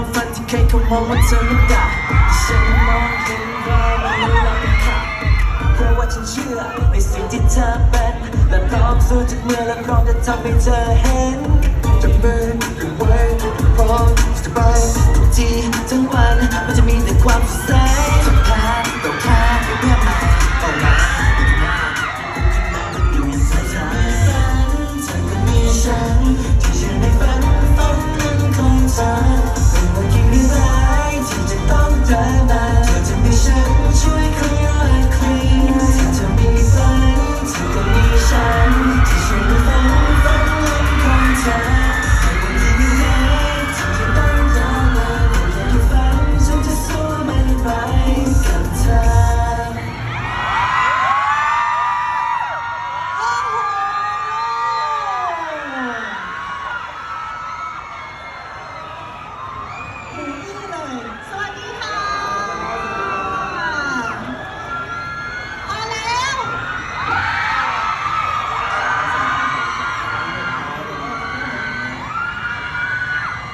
ความฝันที่เคยเขามองว่าเธอไม่ได้ฉันมองเห็นว่ามันล้ำค่าเพราะว่าฉันเชื่อในสิ่งที่เธอเป็นและพร้อมสู้ทุกเมื่อและพร้อมจะทำให้เธอเห็นจะเป็นหรือไว้พร้อมจะไปทุกทีทั้งวันมันจะมีแต่ความสดใส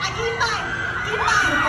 อะกินไปกินไป